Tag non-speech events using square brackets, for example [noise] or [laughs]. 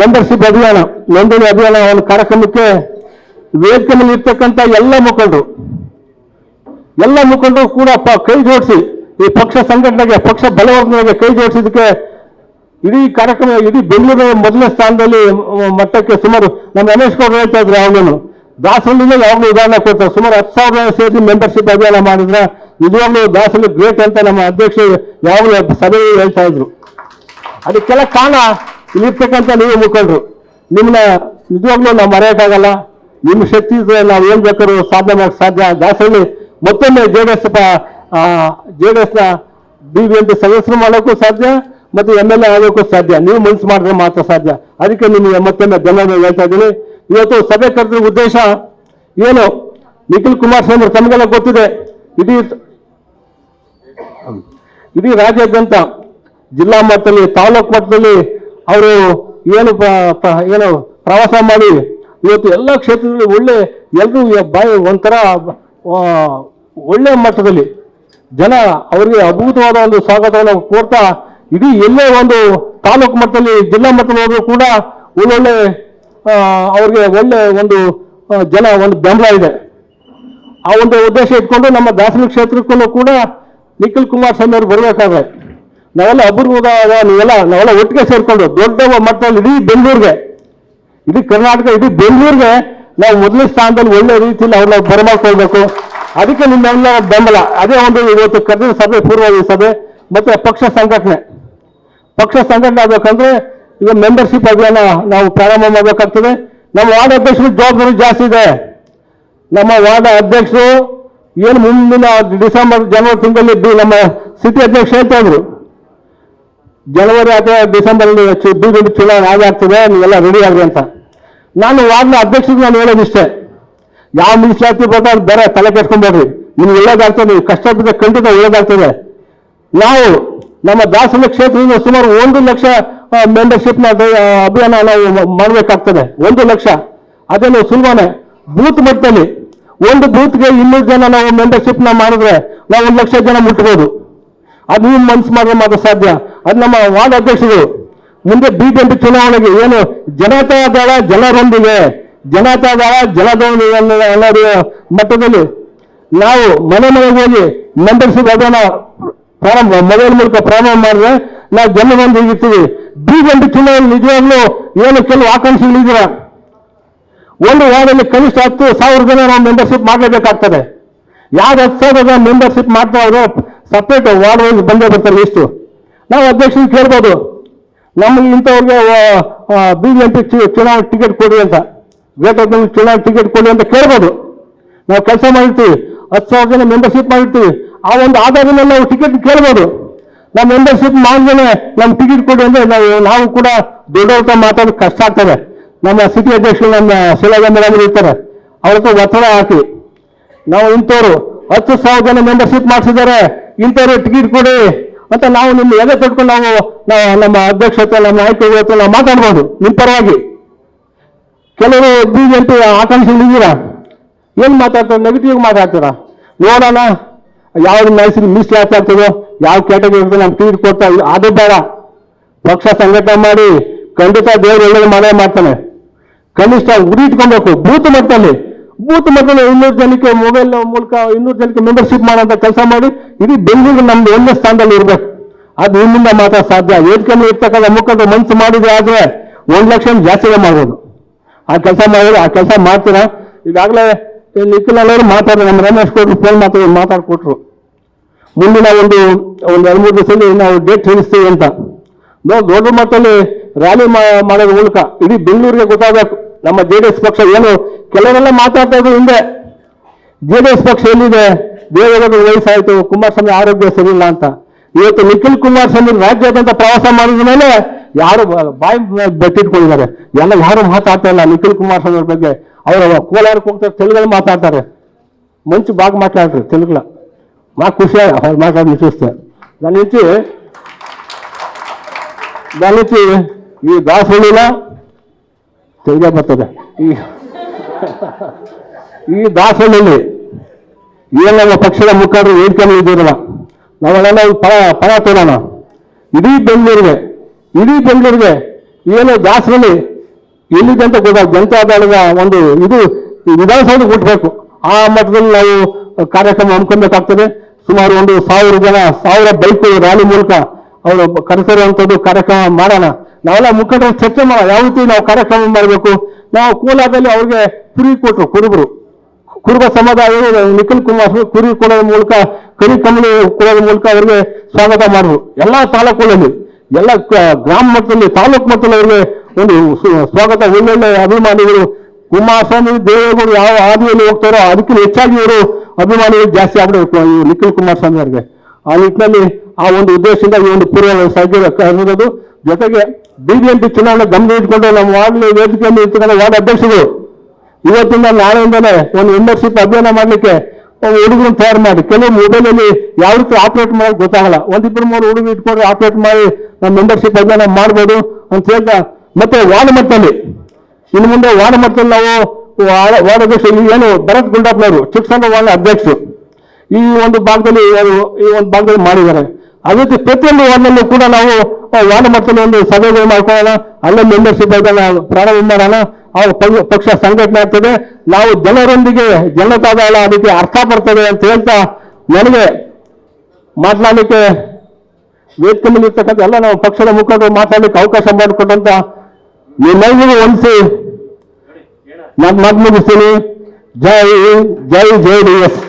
Membership ಅಭಿಯಾನ, ನೋಂದಣಿ ಅಭಿಯಾನ ಒಂದು ಕಾರ್ಯಕ್ರಮಕ್ಕೆ ವೇದಿಕೆ ಮೇಲೆ ಇರ್ತಕ್ಕಂಥ ಎಲ್ಲ ಮುಖಂಡರು ಎಲ್ಲ ಮುಖಂಡರು ಕೂಡ ಕೈ ಜೋಡಿಸಿ ಈ ಪಕ್ಷ ಸಂಘಟನೆಗೆ, ಪಕ್ಷ ಬಲವರ್ಧನೆಗೆ ಕೈ ಜೋಡಿಸಿದ್ದಕ್ಕೆ ಇಡೀ ಕಾರ್ಯಕ್ರಮ, ಇಡೀ ಬೆಂಗಳೂರಿನ ಮೊದಲನೇ ಸ್ಥಾನದಲ್ಲಿ ಮಟ್ಟಕ್ಕೆ ಸುಮಾರು ನಮ್ಮ ರಮೇಶ್ ಗೌಡ ಹೇಳ್ತಾ ಇದ್ರು ಯಾವಾಗಲೂ ದಾಸಹಳ್ಳಿನೇ ಯಾವಾಗಲೂ ಉದಾಹರಣೆ ಕೊಡ್ತಾರೆ. ಸುಮಾರು ಹತ್ತು ಸಾವಿರ ಸೇರಿ ಮೆಂಬರ್ಶಿಪ್ ಅಭಿಯಾನ ಮಾಡಿದ್ರೆ ನಿಜವಾಗ್ಲೂ ದಾಸಹಳ್ಳಿ ಗ್ರೇಟ್ ಅಂತ ನಮ್ಮ ಅಧ್ಯಕ್ಷರು ಯಾವಾಗಲೂ ಸಭೆಯಲ್ಲಿ ಹೇಳ್ತಾ ಇದ್ರು. ಅದಕ್ಕೆಲ್ಲ ಕಾರಣ ಇಲ್ಲಿರ್ತಕ್ಕಂಥ ನೀವು ಮುಖಂಡರು ನಿಮ್ಮನ್ನ ನಿಜವಾಗ್ಲೂ ನಾವು ಮರೆಯೋಕ್ಕಾಗಲ್ಲ ನಿಮ್ಮ ಶಕ್ತಿ ಇದ್ರೆ ನಾವು ಏನು ಬೇಕಾದ್ರೂ ಸಾಧನೆ ಮಾಡಕ್ಕೆ ಸಾಧ್ಯ ದಾಸಹಳ್ಳಿ ಮತ್ತೊಮ್ಮೆ J D S J D ಎಸ್ನ ಬಿ ಬಿ ಎಂ ಪಿ ಸದಸ್ಯರು ಮಾಡೋಕ್ಕೂ ಸಾಧ್ಯ, ಮತ್ತು ಎಂ ಎಲ್ ಎ ಆಗೋಕ್ಕೂ ಸಾಧ್ಯ. ನೀವು ಮನಸ್ಸು ಮಾಡಿದ್ರೆ ಮಾತ್ರ ಸಾಧ್ಯ. ಅದಕ್ಕೆ ನಿಮಗೆ ಮತ್ತೊಮ್ಮೆ ಧನ್ಯವಾದ ಹೇಳ್ತಾ ಇದ್ದೀನಿ. ಇವತ್ತು ಸಭೆ ಕರೆದ್ರ ಉದ್ದೇಶ ಏನು? ನಿಖಿಲ್ ಕುಮಾರಸ್ವಾಮಿ ತಮಗೆಲ್ಲ ಗೊತ್ತಿದೆ. ಇಡೀ ಇಡೀ ರಾಜ್ಯಾದ್ಯಂತ ಜಿಲ್ಲಾ ಮಟ್ಟದಲ್ಲಿ, ತಾಲೂಕು ಮಟ್ಟದಲ್ಲಿ ಅವರು ಏನು ಏನು ಪ್ರವಾಸ ಮಾಡಿ ಇವತ್ತು ಎಲ್ಲ ಕ್ಷೇತ್ರದಲ್ಲಿ ಒಳ್ಳೆ ಎಲ್ಲರೂ ಬಾಯಿ ಒಂಥರ ಒಳ್ಳೆ ಮಟ್ಟದಲ್ಲಿ ಜನ ಅವರಿಗೆ ಅದ್ಭುತವಾದ ಒಂದು ಸ್ವಾಗತವನ್ನು ಕೋರ್ತಾ ಇಡೀ ಎಲ್ಲೇ ಒಂದು ತಾಲೂಕು ಮಟ್ಟದಲ್ಲಿ, ಜಿಲ್ಲಾ ಮಟ್ಟದಲ್ಲಿ ಕೂಡ ಒಳ್ಳೊಳ್ಳೆ ಅವ್ರಿಗೆ ಒಳ್ಳೆ ಒಂದು ಜನ ಒಂದು ಬೆಂಬಲ ಇದೆ. ಆ ಒಂದು ಉದ್ದೇಶ ಇಟ್ಕೊಂಡು ನಮ್ಮ ದಾಸನ ಕ್ಷೇತ್ರಕ್ಕೂ ಕೂಡ ನಿಖಿಲ್ ಕುಮಾರಸ್ವಾಮಿ ಅವರು ಬರಬೇಕಾದ್ರೆ. ನಾವೆಲ್ಲ ಅಪೂರ್ವದ ನೀವೆಲ್ಲ ನಾವೆಲ್ಲ ಒಟ್ಟಿಗೆ ಸೇರ್ಕೊಂಡು ದೊಡ್ಡ ಮಟ್ಟದಲ್ಲಿ ಇಡೀ ಬೆಂಗಳೂರಿಗೆ, ಇಡೀ ಕರ್ನಾಟಕ, ಇಡೀ ಬೆಂಗಳೂರಿಗೆ ನಾವು ಮೊದಲ ಸ್ಥಾನದಲ್ಲಿ ಒಳ್ಳೆ ರೀತಿಯಲ್ಲಿ ಅವ್ರನ್ನ ಬರಮಾಡ್ಕೊಳ್ಬೇಕು. ಅದಕ್ಕೆ ನಿಮ್ಮೆಲ್ಲ ಬೆಂಬಲ. ಅದೇ ಒಂದು ಇವತ್ತು ಕರೆದ ಸಭೆ ಪೂರ್ವ ಸಭೆ ಮತ್ತೆ ಪಕ್ಷ ಸಂಘಟನೆ. ಪಕ್ಷ ಸಂಘಟನೆ ಆಗ್ಬೇಕಂದ್ರೆ ಈಗ ಮೆಂಬರ್ಶಿಪ್ ಅಭಿಯಾನ ನಾವು ಪ್ರಾರಂಭ ಮಾಡಬೇಕಾಗ್ತದೆ. ನಮ್ಮ ವಾರ್ಡ್ ಅಧ್ಯಕ್ಷರು ಜವಾಬ್ದಾರಿ ಜಾಸ್ತಿ ಇದೆ. ನಮ್ಮ ವಾರ್ಡ್ ಅಧ್ಯಕ್ಷರು ಏನು ಮುಂದಿನ ಡಿಸೆಂಬರ್, ಜನವರಿ ತಿಂಗಳಲ್ಲಿ ನಮ್ಮ ಸಿಟಿ ಅಧ್ಯಕ್ಷ ಹೇಳ್ತಾ ಇದ್ರು. ಜನವರಿ ಅಥವಾ ಡಿಸೆಂಬರ್ ಬಿಜೆಪಿ ಚುನಾವಣೆ ಆಗಾಗ್ತದೆ, ನೀವೆಲ್ಲ ರೆಡಿ ಆಗ್ರಿ ಅಂತ. ನಾನು ವಾರ್ಡ್ನ ಅಧ್ಯಕ್ಷರಿಗೆ ನಾನು ಹೇಳೋದಿಷ್ಟೇ ಯಾವ ಮೀಸಲಾತಿ ಬರ್ತಾರೆ ಬೇರೆ ತಲೆ ಕೆಟ್ಕೊಂಡ್ಬೇಡ್ರಿ ನಿಮ್ಗೆ ಒಳ್ಳೇದಾಗ್ತದೆ, ನೀವು ಕಷ್ಟ ಬಿದ್ದರೆ ಖಂಡಿತ ಒಳ್ಳೇದಾಗ್ತದೆ. ನಾವು ನಮ್ಮ ದಾಸನ ಕ್ಷೇತ್ರದಿಂದ ಸುಮಾರು ಒಂದು ಲಕ್ಷ ಮೆಂಬರ್ಶಿಪ್ನ ಅಭಿಯಾನ ನಾವು ಮಾಡಬೇಕಾಗ್ತದೆ. ಒಂದು ಲಕ್ಷ. ಅದೇನು ಸುಲಭನೇ. ಬೂತ್ ಮಟ್ಟದಲ್ಲಿ ಒಂದು ಬೂತ್ಗೆ ಇನ್ನೂರು ಜನ ನಾವು ಮೆಂಬರ್ಶಿಪ್ನ ಮಾಡಿದ್ರೆ ನಾವು ಒಂದು ಲಕ್ಷ ಜನ ಮುಟ್ಬೋದು. ಅದು ನೀವು ಮನ್ಸು ಮಾಡಿದ್ರೆ ಮಾತ್ರ ಸಾಧ್ಯ. ಅದು ನಮ್ಮ ವಾರ್ಡ್ ಅಧ್ಯಕ್ಷರು. ಮುಂದೆ ಬಿಜೆಪಿ ಚುನಾವಣೆಗೆ ಏನು ಜನತಾ ದಳ ಜನರೊಂದಿಗೆ ಜನತಾ ದಳ ಜನದೊಂದಿಗೆ ಅನ್ನೋ ಮಟ್ಟದಲ್ಲಿ ನಾವು ಮನೆ ಮನೆಗೆ ಹೋಗಿ ಮೆಂಬರ್ಶಿಪ್ ಅದನ್ನ ಪ್ರಾರಂಭ, ಮೊಬೈಲ್ ಮೂಲಕ ಪ್ರಾರಂಭ ಮಾಡಿದ್ರೆ ನಾವು ಜನರೊಂದಿಗೆ ಇರ್ತೀವಿ. ಬಿಜೆಪಿ ಚುನಾವಣೆ ನಿಜವಾಗ್ಲೂ ಏನು ಕೆಲವು ಆಕಾಂಕ್ಷಿಗಳಿದ್ದೀರ ಒಂದು ವಾರ್ಡಲ್ಲಿ ಕನಿಷ್ಠ ಹತ್ತು ಸಾವಿರ ಜನ ನಾವು ಮೆಂಬರ್ಶಿಪ್ ಮಾಡಲೇಬೇಕಾಗ್ತದೆ. ಯಾರು ಹತ್ತು ಸಾವಿರ ಮೆಂಬರ್ಶಿಪ್ ಮಾಡ್ತಾ ಇರೋ ಸಪ್ರೇಟ್ ವಾರ್ಡ್ ವೈಸ್ ಬಂದೇ ಬರ್ತಾರೆ ಲಿಸ್ಟು ನಾವು ಅಧ್ಯಕ್ಷರಿಗೆ ಕೇಳ್ಬೋದು. ನಮಗೆ ಇಂಥವ್ರಿಗೆ ಬಿ ಜೆ ಪಿ ಚುನಾವಣೆ ಟಿಕೆಟ್ ಕೊಡಿ ಅಂತ. ಗ್ರೇಟರ್ ಚುನಾವಣೆ ಟಿಕೆಟ್ ಕೊಡಿ ಅಂತ ಕೇಳ್ಬೋದು. ನಾವು ಕೆಲಸ ಮಾಡಿರ್ತೀವಿ. ಹತ್ತು ಸಾವಿರ ಜನ ಮೆಂಬರ್ಶಿಪ್ ಮಾಡಿರ್ತೀವಿ. ಆ ಒಂದು ಆಧಾರದ ನಾವು ಟಿಕೆಟ್ ಕೇಳ್ಬೋದು. ನಾವು ಮೆಂಬರ್ಶಿಪ್ ಮಾಡಿದ್ರೆ ನಮ್ಮ ಟಿಕೆಟ್ ಕೊಡಿ ಅಂದರೆ ನಾವು ನಾವು ಕೂಡ ದೊಡ್ಡವ್ರ ಮಾತಾಡೋದು ಕಷ್ಟ ಆಗ್ತದೆ. ನಮ್ಮ ಸಿಟಿ ಅಧ್ಯಕ್ಷರು ನಮ್ಮ ಶಿಲಾಗ ಮೇಡಮ್ ಇರ್ತಾರೆ. ಅವ್ರ ಒತ್ತಡ ಹಾಕಿ. ನಾವು ಇಂಥವ್ರು ಹತ್ತು ಸಾವಿರ ಜನ ಮೆಂಬರ್ಶಿಪ್ ಮಾಡಿಸಿದ್ದಾರೆ. ಇಂಥವ್ರು ಟಿಕೆಟ್ ಕೊಡಿ ಅಂತ ನಾವು ನಿಮ್ಮ ಎಲೆ ತೊಟ್ಕೊಂಡು ನಾವು ನಮ್ಮ ಅಧ್ಯಕ್ಷ ಹತ್ರ ನಮ್ಮ ನಾಯಕರ ಹತ್ರ ನಾವು ಮಾತಾಡ್ಬೋದು ನಿಮ್ಮ ಪರವಾಗಿ. ಕೆಲವರು ಬಿ ಜೆಂಟು ಆಕಾಂಕ್ಷಿಗಳಿದ್ದೀರಾ? ಏನು ಮಾತಾಡ್ತಾರೆ? ನೆಗೆಟಿವ್ ಮಾತಾಡ್ತೀರಾ? ನೋಡೋಣ ಯಾವ ಮೈಸೂರು ಯಾಕೆ ಆಗ್ತದೋ ಯಾವ ಕ್ಯಾಟಗರಿ ನಮ್ಗೆ ಟಿಕೆಟ್ ಕೊಡ್ತಾ ಅದು ಬೇಡ. ಪಕ್ಷ ಸಂಘಟನೆ ಮಾಡಿ, ಖಂಡಿತ ದೇವರು ಒಳ್ಳೆ ಮಾಡೇ ಮಾಡ್ತಾನೆ. ಕನಿಷ್ಠ ಗುರಿ ಇಟ್ಕೊಬೇಕು. ಬೂತ್ ಮಟ್ಟದಲ್ಲಿ ಬೂತ್ ಮಟ್ಟದಲ್ಲಿ ಇನ್ನೂರು ಜನಕ್ಕೆ ಮೊಬೈಲ್ ಮೂಲಕ ಇನ್ನೂರು ಜನಕ್ಕೆ ಮೆಂಬರ್ಶಿಪ್ ಮಾಡೋಂಥ ಕೆಲಸ ಮಾಡಿ ಇಡೀ ಬೆಂಗಳೂರು ನಮ್ದು ಒಂದೇ ಸ್ಥಾನದಲ್ಲಿ ಇರಬೇಕು ಅದು ನಿಮ್ಮಿಂದ ಮಾತ್ರ ಸಾಧ್ಯ. ಮೇಲೆ ಇರ್ತಕ್ಕಂಥ ಮುಖಂಡರು ಮನಸ್ಸು ಮಾಡಿದ್ರೆ ಆದ್ರೆ ಒಂದು ಲಕ್ಷ ಜಾಸ್ತಿನೇ ಮಾಡ್ಬೋದು. ಆ ಕೆಲಸ ಮಾಡಿದ್ರೆ ಆ ಕೆಲಸ ಮಾಡ್ತೀರಾ? ಈಗಾಗಲೇ ನಿಖಿಲ್ ಮಾತಾಡಿದ್ರು ನಮ್ಮ ರಮೇಶ್ ಕೊಟ್ರು, ಫೋನ್ ಮಾತಾಡಿ ಮಾತಾಡ್ಕೊಟ್ರು. ಮುಂದಿನ ಒಂದು ಒಂದು ಎರಡು ಮೂರು ದಿವಸದಲ್ಲಿ ನಾವು ಡೇಟ್ ತಿಳಿಸ್ತೀವಿ ಅಂತ. ನಾವು ದೊಡ್ಡ ಮಟ್ಟದಲ್ಲಿ ರ್ಯಾಲಿ ಮಾಡೋದ್ರ ಮೂಲಕ ಇಡೀ ಬೆಂಗಳೂರಿಗೆ ಗೊತ್ತಾಗಬೇಕು. ನಮ್ಮ ಜೆ ಡಿ ಪಕ್ಷ ಏನು ಕೆಲವರೆಲ್ಲ ಮಾತಾಡ್ತಾ ಇದ್ರು ಹಿಂದೆ. ಜೆ ಡಿ ಪಕ್ಷ ಎಲ್ಲಿದೆ? ದೇವೇಗೌಡರ ವಯಸ್ಸಾಯ್ತು ಕುಮಾರಸ್ವಾಮಿ ಆರೋಗ್ಯ ಸರಿಯಿಲ್ಲ ಅಂತ ಇವತ್ತು ನಿಖಿಲ್ ಕುಮಾರಸ್ವಾಮಿ ರಾಜ್ಯಾದ್ಯಂತ ಪ್ರವಾಸ ಮಾಡಿದ ಮೇಲೆ ಯಾರು ಬ- ಬಾಯಿ ಬೆಟ್ಟಿಟ್ಕೊಂಡಿದ್ದಾರೆ ಎಲ್ಲ ಯಾರು ಮಾತಾಡ್ತಾ ಇಲ್ಲ ನಿಖಿಲ್ ಕುಮಾರಸ್ವಾಮಿ ಅವ್ರ ಬಗ್ಗೆ ಅವರು ಕೋಲಾರಕ್ಕೆ ಹೋಗ್ತಾರೆ ತೆಲುಗಲ್ಲಿ ಮಾತಾಡ್ತಾರೆ ಮಂಚು ಬಾಗ್ ಮಾತಾಡ್ರಿ ತೆಲುಗುಲ మాకు ఖుషి వాళ్ళు మాట్లాడి చూస్తే దాని నుంచి దాని నుంచి ఈ దాసుడిలా తెలుగే ಬರ್ತದೆ ಈ [laughs] ಈ ದಾಸಹಳ್ಳಿ ಏನು ನಮ್ಮ ಪಕ್ಷದ ಮುಖಂಡರು ಇದ್ದೀರಲ್ಲ? ನಾವೆಲ್ಲ ಪರ ಪರ ತೋರೋಣ ಇಡೀ ಬೆಂಗಳೂರಿಗೆ ಇಡೀ ಬೆಂಗಳೂರಿಗೆ ಏನು ದಾಸರಲ್ಲಿ ಎಲ್ಲಿದೆ ಅಂತ ಗೊತ್ತಾಗ ಜನತಾದಳದ ಒಂದು ಇದು ವಿಧಾನಸೌಧ ಹುಟ್ಟಬೇಕು ಆ ಮಟ್ಟದಲ್ಲಿ ನಾವು ಕಾರ್ಯಕ್ರಮ ಹಮ್ಮಿಕೊಳ್ಬೇಕಾಗ್ತದೆ. ಸುಮಾರು ಒಂದು ಸಾವಿರ ಜನ, ಸಾವಿರ ಬೈಕ್ ರ್ಯಾಲಿ ಮೂಲಕ ಅವರು ಕರೆಸಿರುವಂಥದ್ದು ಕಾರ್ಯಕ್ರಮ ಮಾಡೋಣ. ನಾವೆಲ್ಲ ಮುಖಂಡರು ಚರ್ಚೆ ಮಾಡೋಣ. ಯಾವ ರೀತಿ ನಾವು ಕಾರ್ಯಕ್ರಮ ಮಾಡಬೇಕು? ನಾವು ಕೋಲಾದಲ್ಲಿ ಅವ್ರಿಗೆ ಕುರಿ ಕೊಟ್ಟರು ಕುರುಬರು. ಕುರುಬ ಸಮುದಾಯವು ನಿಖಿಲ್ ಕುಮಾರ್ ಕುರಿ ಕೊಡೋದ್ರ ಮೂಲಕ, ಕರಿ ಕಮಲಿ ಕೊಡೋದ್ರ ಮೂಲಕ ಅವರಿಗೆ ಸ್ವಾಗತ ಮಾಡಿದ್ರು ಎಲ್ಲ ತಾಲೂಕುಗಳಲ್ಲಿ, ಎಲ್ಲ ಗ್ರಾಮ ಮಟ್ಟದಲ್ಲಿ, ತಾಲೂಕು ಮಟ್ಟದಲ್ಲಿ ಅವರಿಗೆ ಒಂದು ಸ್ವಾಗತ, ಒಳ್ಳೊಳ್ಳೆ ಅಭಿಮಾನಿಗಳು. ಕುಮಾರಸ್ವಾಮಿ ದೇವೇಗೌಡರು ಯಾವ ಹಾದಿಯಲ್ಲಿ ಹೋಗ್ತಾರೋ ಅದಕ್ಕಿಂತ ಹೆಚ್ಚಾಗಿ ಇವರು ಅಭಿಮಾನಿಗಳು ಜಾಸ್ತಿ ಆಗ್ಬಿಡಬೇಕು ಈ ನಿಖಿಲ್ ಕುಮಾರಸ್ವಾಮಿ ಅವರಿಗೆ. ಆ ನಿಟ್ಟಿನಲ್ಲಿ ಆ ಒಂದು ಉದ್ದೇಶದಿಂದ ಈ ಒಂದು ಪೂರ್ವ ಕರೆದಿರೋದು ಜೊತೆಗೆ ಬಿಬಿಎಂಪಿ ಚುನಾವಣೆ ಗಮನ ಇಟ್ಕೊಂಡು ನಮ್ಮ ವಾರ್ಡ್ ವೇದಿಕೆಯಲ್ಲಿ ಇರ್ತಕ್ಕಂಥ ವಾರ್ಡ್ ಅಧ್ಯಕ್ಷರು ಇವತ್ತಿಂದ ನಾಳೆಯಿಂದಲೇ ಒಂದು ಮೆಂಬರ್ಶಿಪ್ ಅಧ್ಯಯನ ಮಾಡ್ಲಿಕ್ಕೆ ಹುಡುಗರನ್ನ ತಯಾರು ಮಾಡಿ. ಕೆಲವು ಮೊಬೈಲಲ್ಲಿ ಯಾವ ರೀತಿ ಆಪರೇಟ್ ಮಾಡೋದು ಗೊತ್ತಾಗಲ್ಲ. ಒಂದಿಬ್ಬರು ಮೂರು ಹುಡುಗರು ಇಟ್ಕೊಂಡು ಆಪರೇಟ್ ಮಾಡಿ ನಮ್ಮ ಮೆಂಬರ್ಶಿಪ್ ಅಧ್ಯಯನ ಮಾಡ್ಬೋದು ಅಂತ ಹೇಳ್ತಾ, ಮತ್ತೆ ವಾರ್ಡ್ ಮಟ್ಟದಲ್ಲಿ ಇನ್ನು ಮುಂದೆ ವಾರ್ಡ್ ಮಟ್ಟದಲ್ಲಿ ನಾವು ವಾರ್ಡ್ ವಾರ್ಡ್ ಅಧ್ಯಕ್ಷ ಇಲ್ಲಿ ಏನು ಭರತ್ ಗುಂಡಪ್ಪನವರು ಚಿಕ್ಕಸಂದ್ರ ವಾರ್ಡ್ ಅಧ್ಯಕ್ಷರು. ಈ ಒಂದು ಭಾಗದಲ್ಲಿ ಈ ಒಂದು ಭಾಗದಲ್ಲಿ ಮಾಡಿದ್ದಾರೆ. ಅದೇ ರೀತಿ ಪ್ರತಿಯೊಂದು ವಾರ್ಡ್ನಲ್ಲೂ ಕೂಡ ನಾವು ವಾರ್ಡ್ ಮಟ್ಟದಲ್ಲಿ ಒಂದು ಸಭೆಗಳು ಮಾಡ್ಕೊಳ್ಳೋಣ. ಅಲ್ಲೇ ಮೆಂಬರ್ಶಿಪ್ ಅದನ್ನ ಪ್ರಾರಂಭ ಮಾಡೋಣ. ಆ ಪಕ್ಷ ಸಂಘಟನೆ ಆಗ್ತದೆ. ನಾವು ಜನರೊಂದಿಗೆ ಜನತಾದಳ ಅದಕ್ಕೆ ಅರ್ಥ ಬರ್ತದೆ ಅಂತ ಹೇಳ್ತಾ ನನಗೆ ಮಾತನಾಡಲಿಕ್ಕೆ ವೇದಿಕೆ ಎಲ್ಲ ನಾವು ಪಕ್ಷದ ಮುಖಂಡರು ಮಾತಾಡಲಿಕ್ಕೆ ಅವಕಾಶ ಮಾಡಿಕೊಟ್ಟಂತ ನಿಮ್ಮೆಲ್ಲರಿಗೂ ಒಂದಿಸಿ ನಾನು ಮಾತು ಮುಗಿಸ್ತೀನಿ. ಜೈ ಜೈ ಜೆ ಡಿ ಎಸ್.